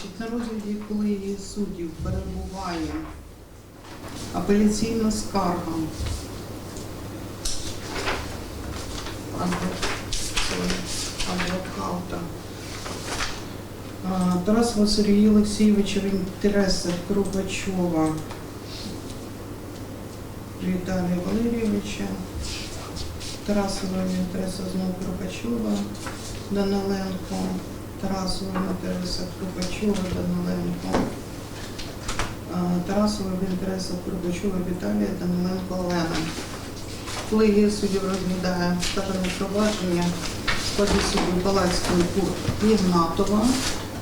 Значить, на розгляді колегії суддів перебуває апеляційна скарга. Адвоката. Тарасова Сергія Олексійовича в інтересах Віталія Валерійовича, Тарасова в інтересах знову Крупачова, Даниленко, Тарасова в інтересах Крупачова, Даниленко, Тарасова в інтересах Крупачова Віталія, Даниленко Олена. Колегія суддів розглядає скажене провадження в складі суддів Балацької Ігнатова,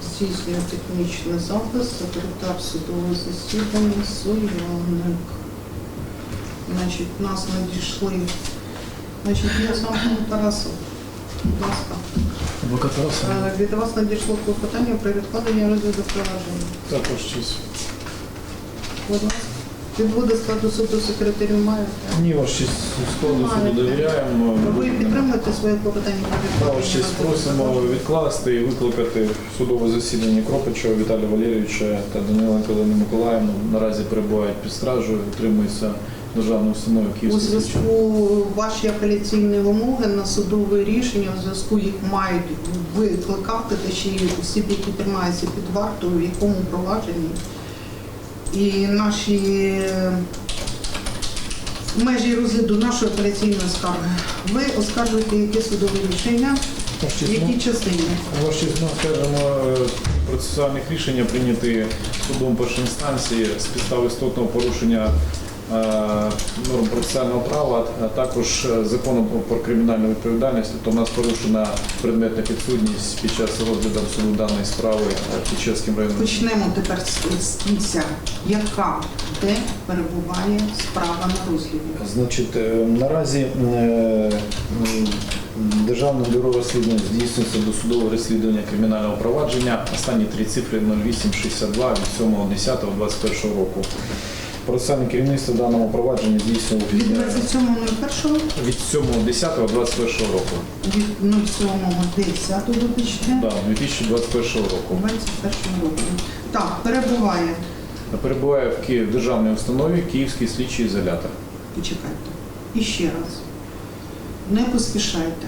здійснює технічний запис, секретар судового засідання Сояник. Значить, нас надійшли. Значить, я сам Тарасов. Будь ласка. Адвокат Тараса. Е, Від вас надійшло клопотання про відкладення розгляду провадження. Також честь. Будь ласка. Відводи складу суду секретарю маєте? Ні, ваш честь складу суду довіряємо. Ви підтримуєте своє клопотання про Ваш честь просимо відкласти і викликати судове засідання Кропича Віталія Валерійовича та Даниленко Олену Миколаївну. Наразі перебувають під стражею, утримуються державною установою У зв'язку ваші апеляційні вимоги на судове рішення, у зв'язку їх мають викликати, та ще й осіб, які тримаються під вартою, в якому провадженні. І наші межі розгляду нашої апеляційної скарги. Ви оскаржуєте яке судове рішення, в якій ну, частині? Ваш честь, ну, скажімо, процесуальних рішень прийняті судом першої інстанції з підстав істотного порушення норм процесуального права, а також е, законом про- кримінальну відповідальність. Тобто у нас порушена предметна підсудність під час розгляду суду даної справи е, Печерським районом. Почнемо тепер з, кінця. Яка, де перебуває справа на розгляді? Значить, е, наразі е, Державне бюро розслідувань здійснюється досудове розслідування кримінального провадження. Останні три цифри 0862 від 7.10.21 року. Процесуальне керівництво в даному провадженні здійснювало Від е, 27.01 від 7.10.21 року. від 07.10 вибачте, Да, 2021 року. 21 року. Так, перебуває. Перебуває в Київ державній установі Київський слідчий ізолятор. Почекайте. І ще раз. Не поспішайте.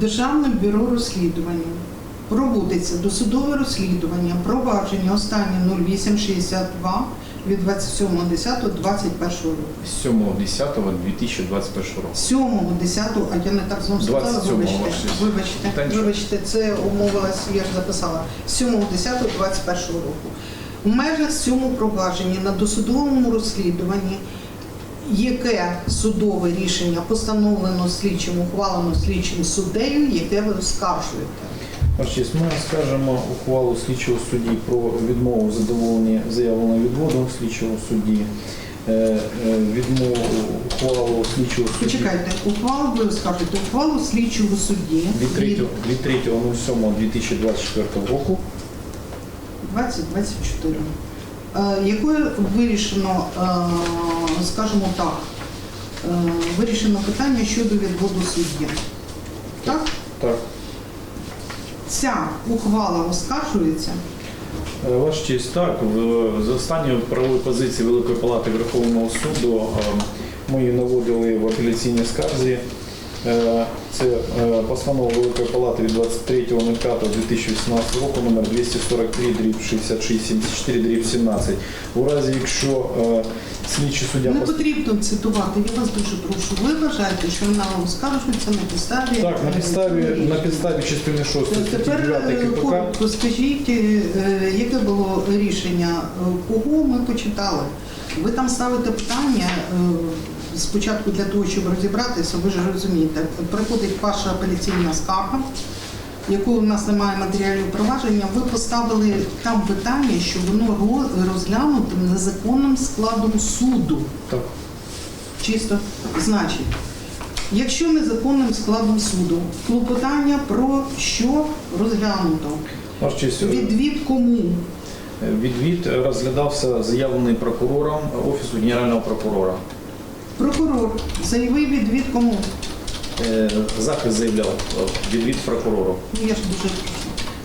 Державне бюро розслідування. Проводиться досудове розслідування, провадження останнє 0862 від 27.10.21 року. 7.10.2021 року. 7.10, а я не так знову сказала, вибачте, вибачте, вибачте, це умовилась, я ж записала, 7.10.21 року. В межах цьому провадженні на досудовому розслідуванні, яке судове рішення постановлено слідчим, ухвалено слідчим суддею, яке ви оскаржуєте. Честь, ми скажемо ухвалу слідчого судді про відмову в задоволенні заявленого відводу слідчого судді, е, е, відмову ухвалу слідчого судді Почекайте, ухвалу ви оскаржуєте, ухвалу слідчого судді від 3 від 3.07.2024 року 2024, е, якою вирішено, скажімо так, вирішено питання щодо відводу судді. Так? Так. Ця ухвала оскаржується. Е, Ваш честь, так, з останньої правової позиції Великої Палати Верховного суду е, ми її наводили в апеляційній скарзі. Е, Це е, постанова Великої Палати від 23.05.2018 року номер 243 дріб 6674 дріб 17. У разі, якщо е, слідчий суддя Не потрібно цитувати, я вас дуже прошу. Ви вважаєте, що вона оскаржується на підставі. так, на підставі, на підставі частини 6 статті Тепер 9 е, КПК коротко скажіть, яке було рішення, кого ми почитали? Ви там ставите питання спочатку для того, щоб розібратися, ви ж розумієте, приходить ваша апеляційна скарга, якої в нас немає матеріалів провадження, ви поставили там питання, що воно ро- розглянуте незаконним складом суду. так. Чисто значить, якщо незаконним складом суду, клопотання про що розглянуто? Е, Відвід кому? Відвід розглядався заявлений прокурором Офісу Генерального прокурора. Прокурор заявив відвід кому? Е, Захист заявляв е, відвід прокурору. Ну я ж дуже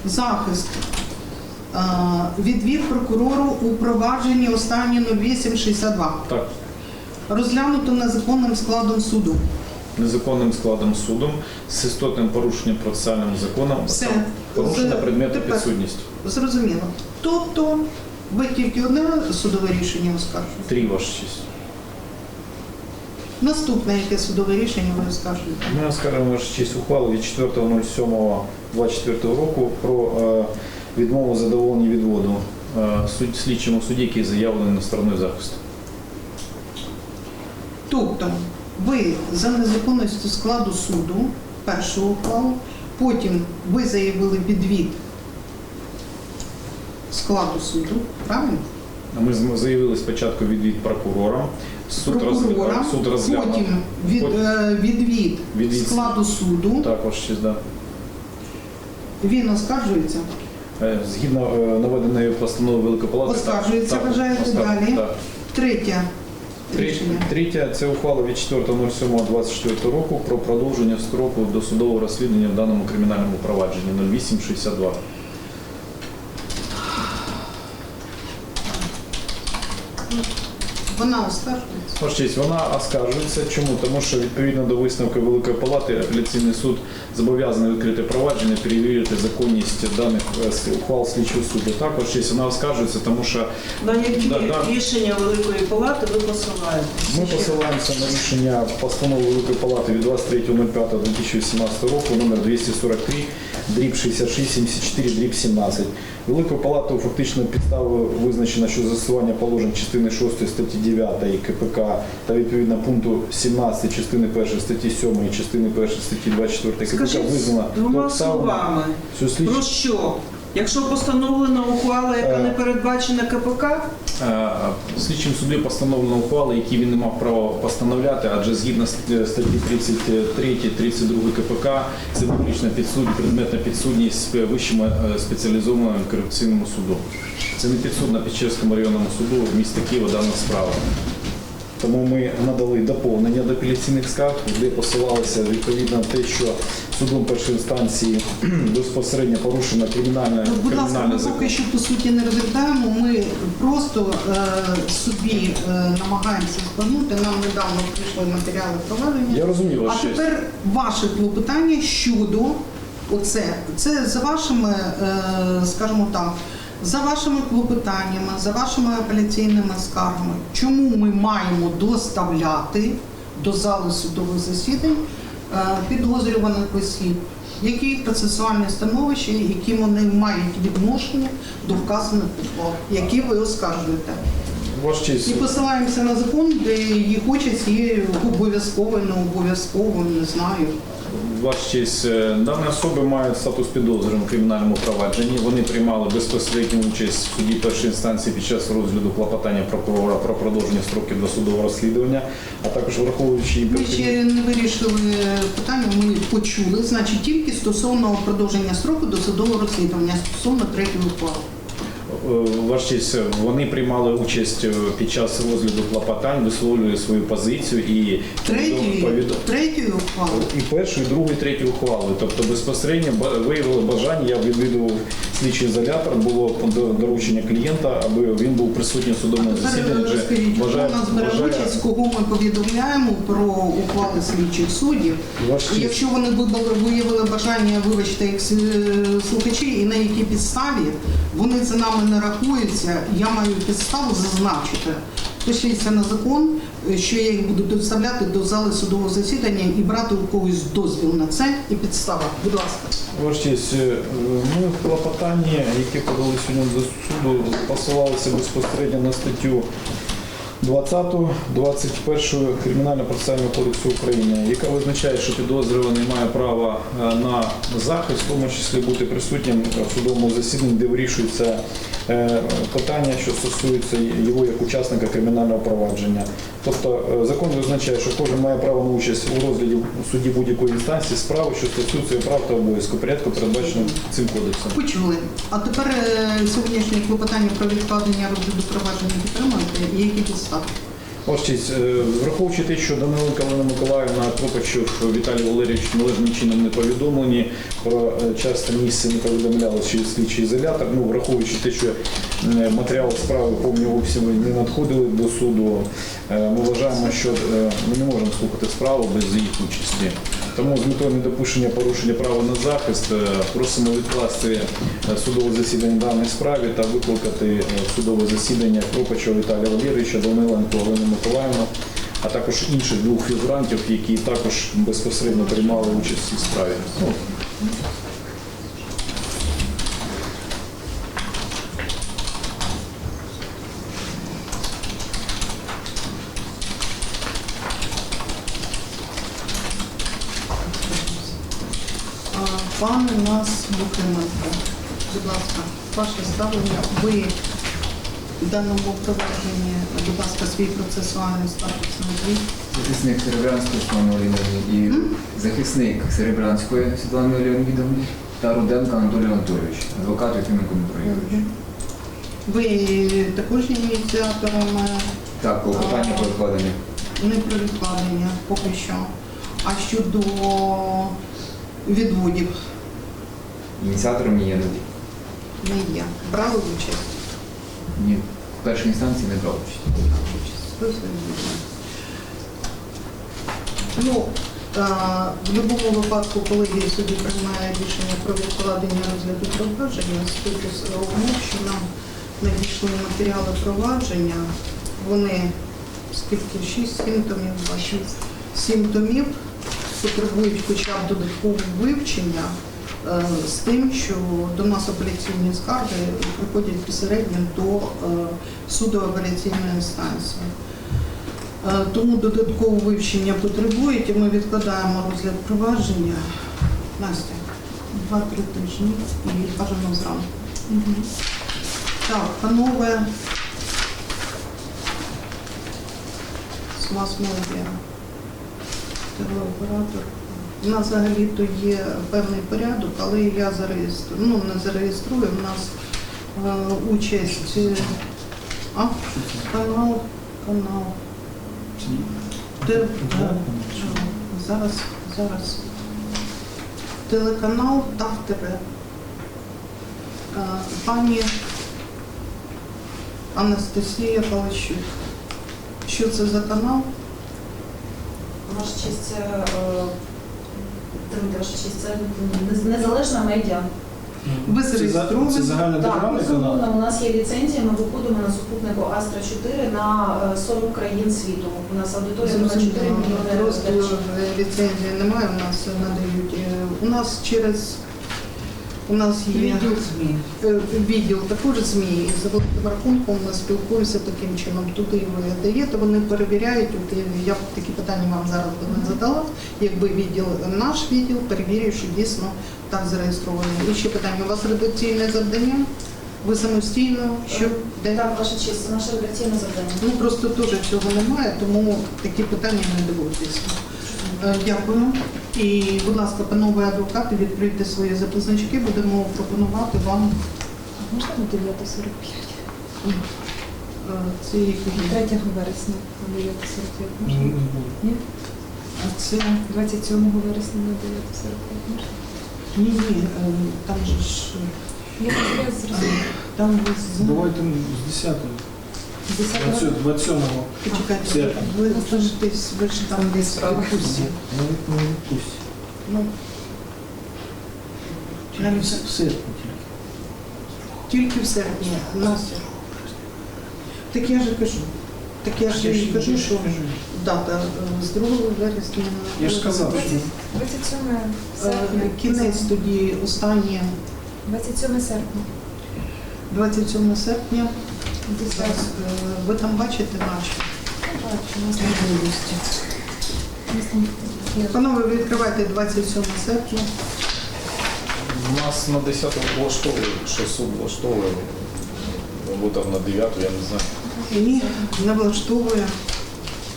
захист. Е, Відвід прокурору у провадженні останнє 0862. Так, Розглянуто незаконним складом суду. незаконним складом судом з істотним порушенням процесуальним законом, Все. порушення предмету тепер. підсудності. Зрозуміло. Тобто ви тільки одне судове рішення оскаржуєте. Три ваша честь. Наступне яке судове рішення ви оскаржуєте? Ми оскаржуємо ваша честь ухвалу від 4.07.24 року про е, відмову задоволення відводу е, слідчому суді, який заявлений на стороною захисту. Тобто ви за незаконністю складу суду першу ухвалу, потім ви заявили відвід складу суду, правильно? Ми заявили спочатку відвід прокурора. Суд Прокурора, розглянув. Суд розглянув. потім від, е, відвід, Відвід. складу суду, Так, ваша честь, да. він оскаржується. Е, Згідно е, наведеної постанови Великої Палати. Оскаржується, так, вважаєте, оскар- далі? Так. Третє рішення. Третє це ухвала від 4.07.24 року про продовження строку досудового розслідування в даному кримінальному провадженні 0862. Вона оскаржується. Вона оскаржується. Чому? Тому що відповідно до висновку Великої Палати апеляційний суд зобов'язаний відкрити провадження, перевірити законність даних е, ухвал слідчого суду. Також честь вона оскаржується, тому що На які Да, да. рішення Великої Палати ви посилаєтесь? Ми посилаємося на рішення постанови Великої Палати від 23.05.2018 року номер 243 дріб 6674 дріб 17. Великою Палатою фактично підставою визначено, що застосування положень частини 6 статті 9 КПК та відповідно пункту 17 частини 1 статті 7 і частини 1 статті 24 КПК Скажіть двома словами, слідчі про що? Якщо постановлена ухвала, яка Е. не передбачена КПК, Е, Слідчим суді постановлено ухвали, які він не мав права постановляти, адже згідно е, статті 33, 32 КПК це публічна підсудність, предметна підсудність вищому спеціалізованому корупційному суду. Це не підсудна Печерському районному суду в місті Києва дана справа. Тому ми надали доповнення до апеляційних скарг, де посилалися відповідно на те, що судом першої інстанції безпосередньо порушено кримінальне Ну, Будь ласка, ми поки що по суті не розглядаємо. Ми просто е, собі е, намагаємося збагнути. Нам недавно прийшли матеріали проведення. Я розумію А тепер ваше клопотання щодо оце. Це за вашими, е, скажімо так, за вашими клопотаннями, за вашими апеляційними скаргами. Чому ми маємо доставляти до зали судових засідань е, підозрюваних осіб? Які їх процесуальне становище, які вони мають відношення до вказаних ухвал, які ви оскаржуєте? І посилаємося на закон, де їх участь є обов'язковою, не обов'язковою, не знаю. Ваш честь, е, дані особи мають статус підозрюваних у кримінальному провадженні. Вони приймали безпосередню участь в суді першої інстанції під час розгляду клопотання прокурора про продовження строків досудового розслідування, а також враховуючи Ми ще не вирішили питання, ми почули, значить, тільки стосовно продовження строку до судового розслідування стосовно третього ухвали. Е, Ваш честь, вони приймали участь е, під час розгляду клопотань, висловлює свою позицію і Третьої, повід... третьої ухвали. і першу, і другу, і третю ухвали. Тобто безпосередньо виявили бажання, я відвідував слідчий ізолятор, було до- доручення клієнта, аби він був присутній в судовому засіданні. Розкажіть, хто у нас бере участь, кого ми повідомляємо про ухвали слідчих суддів. І якщо вони вибрали- виявили бажання, вибачте, як слухачі, і на якій підставі вони за нами не рахуються, я маю підставу зазначити. Пишіться на закон, що я їх буду доставляти до зали судового засідання і брати у когось дозвіл на це і підстава. Будь ласка. Е, ми в клопотанні, яке подали сьогодні до суду, посилалися безпосередньо на статтю 20, 21 Кримінально-процесуального кодексу України, яка визначає, що підозрюваний має право е, на захист, в тому числі бути присутнім в судовому засіданні, де вирішується е, питання, що стосується його як учасника кримінального провадження. Тобто е, закон визначає, що кожен має право на участь у розгляді у суді будь-якої інстанції справи, що стосується прав та обов'язку, порядку передбачено цим кодексом. Почули. А тепер е, сьогоднішнє клопотання про відкладення розгляду провадження підтримати і які підстави? Честь, е, враховуючи те, що Даниленко Олена Миколаївна, Кропачов Віталій Валерійович належним чином не повідомлені, про часто час та місце не повідомляли через слідчий ізолятор. Ну, враховуючи те, що матеріал матеріали справи повністю обсягу не надходили до суду, е, ми вважаємо, що е, ми не можемо слухати справу без їх участі. Тому з метою недопущення порушення права на захист е, просимо відкласти е, судове засідання в даній справі та викликати е, судове засідання Кропачова Віталія Валерійовича, Даниленко Олену Миколаївну, а також інших двох фігурантів, які також безпосередньо приймали участь у цій справі. Ну, А, Пан у нас Бухименко. Будь ласка, ваше ставлення. Ви в даному провадженні, будь ласка, свій процесуальний статус назвіть. Захисник Серебрянської Світлани Олійовни і захисник Серебрянської Світлани Леонідовни та Руденко Анатолій Анатолійович, адвокат Єфименко Дмитро. Ви також є ініціатором е, Так, по питанню про відкладення. не про відкладення поки що. А щодо відводів Ініціатором є не є. Брали участь? ні, в першій інстанції не брав участь. Ну, е, в будь-якому випадку колегія суді приймає рішення про відкладення розгляду провадження з умов, що нам надійшли матеріали провадження. Вони скільки? 6 7 томів, 2, 6, 7 томів потребують хоча б додаткового вивчення з тим, що до нас апеляційні скарги приходять безпосередньо до е, суду апеляційної інстанції. Е, Тому додаткове вивчення потребують, і ми відкладаємо розгляд провадження. Настя, два-три тижні і бажано зранку. Так, панове з мас-медіа, телеоператор. У нас взагалі-то є певний порядок, але я зареєструю, ну не зареєструю, у нас е, участь. е, А, канал, канал. Те- е, Зараз, зараз. Телеканал Тавтере. Е, Пані Анастасія Палащук. Що це за канал? Ваша честь, це, е, Дмитро, ваша це незалежна медіа. Ви зареєстровані? це загальний Так, державний канал. безумовно, у нас є ліцензія, ми виходимо на супутнику Астра 4 на е, 40 країн світу. У нас аудиторія на 4 мільйони Просто е, ліцензії немає, у нас надають. е, У нас через у нас є Відділ ЗМІ. Е, відділ також ЗМІ. І за великим рахунком ми спілкуємося таким чином. Туди ви даєте, вони перевіряють. От е, я б такі питання вам зараз би не задала. Якби відділ, наш відділ перевірює, що дійсно так зареєстровано. І ще питання. У вас редакційне завдання? Ви самостійно? Що де? Так, ваша честь, наше редакційне завдання. Ну просто теж цього немає, тому такі питання не дивуйтеся. Е, Дякую. І, будь ласка, панове адвокати, відкрийте свої записнички, будемо пропонувати вам Можна на 9.45? е, 3 вересня на 9.45 можна? Ні? А це 27 вересня на 9.45 можна? ні, ні, е, там же ж Я я зрозуміла. там ви з Давайте з 10-го. 10 27-го. почекайте, ви десь ви ж там десь в відпустять. Ну Тільки в серпні тільки. тільки в серпні. Настя. Так я ж кажу. Так я ж і кажу, що дата е, з 2 вересня. Я ж сказав, що 27 Е. Кінець тоді останнє 27 серпня. 27 серпня. 10. Зараз, е, Ви там бачите наші Бачу, у нас нас. Панове, ви відкривайте 27 серпня. У Нас на 10 влаштовує, що суд влаштовує. Або там на 9, я не знаю. Ні, не влаштовує.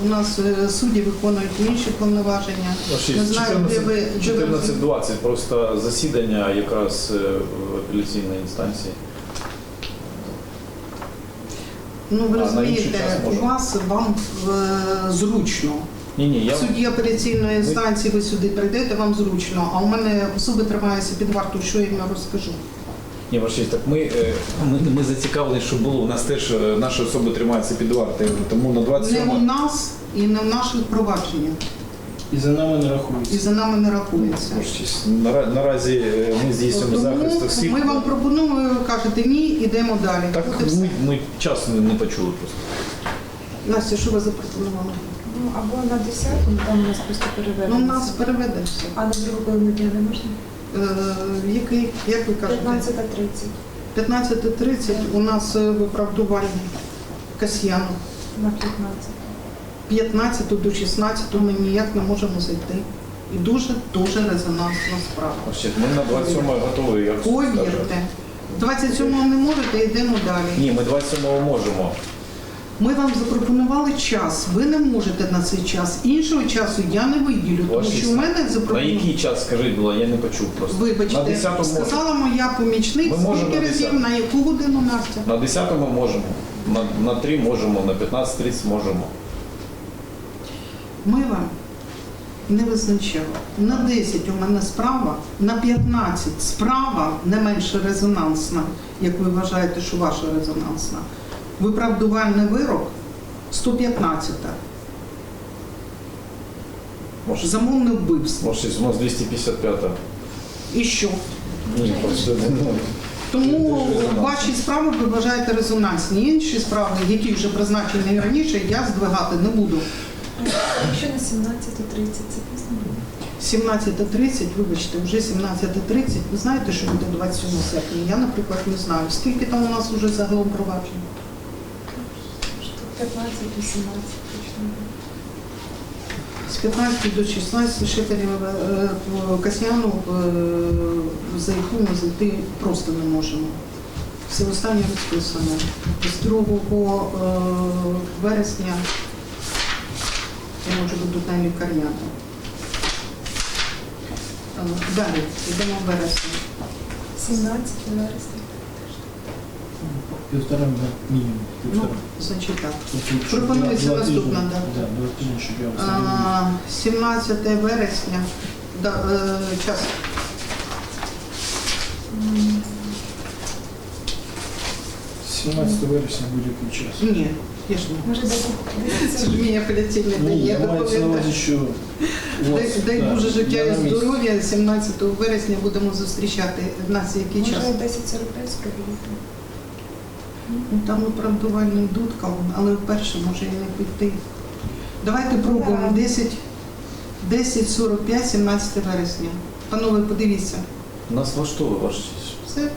У нас е, судді виконують інші повноваження. Не знаю, де ви 14.20, просто засідання якраз е, в апеляційній інстанції. Ну ви А на інший розумієте, час у вас вам е, зручно. Ні, ні, я В суді апеляційної інстанції ви сюди прийдете, вам зручно, а у мене особи тримаються під варту, що я їм розкажу. Ні, ваше честь, так ми, е, ми, ми зацікавлені, щоб було. У нас теж е, наші особи тримаються під вартою. Тому на Не у 27 нас і не в наших провадженнях. І за нами не рахується. І за нами не рахується. Ваш нара- наразі е, ми здійснюємо захист всіх. ми вам пропонуємо, ви кажете ні, йдемо далі. Так От і все. ми, ми час не, не почули просто. Настя, що ви запропонували? Ну, або на 10-му, там у нас просто Ну, перевернеться. нас переведе все. А на другу половину дня не можна? Е, який, як ви кажете? 15.30 15.30 у нас е, виправдування Касьяну. на 15. 15 до 16 ми ніяк не можемо зайти. І дуже-дуже резонансна справа. Ми на 27 готові. Як. Повірте. 27-го не можете, йдемо далі. Ні, ми 27-го можемо. Ми вам запропонували час. Ви не можете на цей час. Іншого часу я не виділю, тому що у мене На запропонували. який час, скажіть, було, я не почув просто. На Вибачте, 10 можемо. сказала моя помічниця, Ми можемо скільки на разів, 10. на яку годину Настя? На 10 ми можемо. На, на 3 можемо, на 15.30 можемо. Ми не визначали. На 10 у мене справа, на 15 справа не менше резонансна, як ви вважаєте, що ваша резонансна. Виправдувальний вирок 115 Може, замовне вбивство. може у нас 255 І що? Ні, просто не ну, Тому ваші справи ви вважаєте резонансні. Інші справи, які вже призначені раніше, я здвигати не буду. Якщо на 17.30, це пізно? буде. 17.30, вибачте, вже 17.30. Ви знаєте, що буде 27 серпня? Я, наприклад, не знаю. Скільки там у нас вже загалом проваджень? Штук 15 і 17 точно. З 15 до 16 шиферів е, Касьяну, за яку ми зайти просто не можемо. Все останнє розписано. З 2 е, вересня я можу бути на лікарняти. Е, Далі, йдемо в вересня. 17 вересня. Півтора мінімум. Ну, Півтора. значить так. Тобто, пропонується наступна дата. Да, два тижні, щоб я встановив. А, 17 вересня. Да, е, час. М, 17 вересня будь-який час. Ні, я ж не Може 10 Це ж я на доповідаю. увазі, що у вас, Дай, дай да, Боже життя я і місці. здоров'я. 17 вересня будемо зустрічати. В нас який час? 10.45 спробувати. Ну, Там оправдувальним дудком, але вперше може і не піти. Давайте пробуємо. Так. 10, 10.45, 17 вересня. Панове, подивіться. нас влаштовує ваш. Все.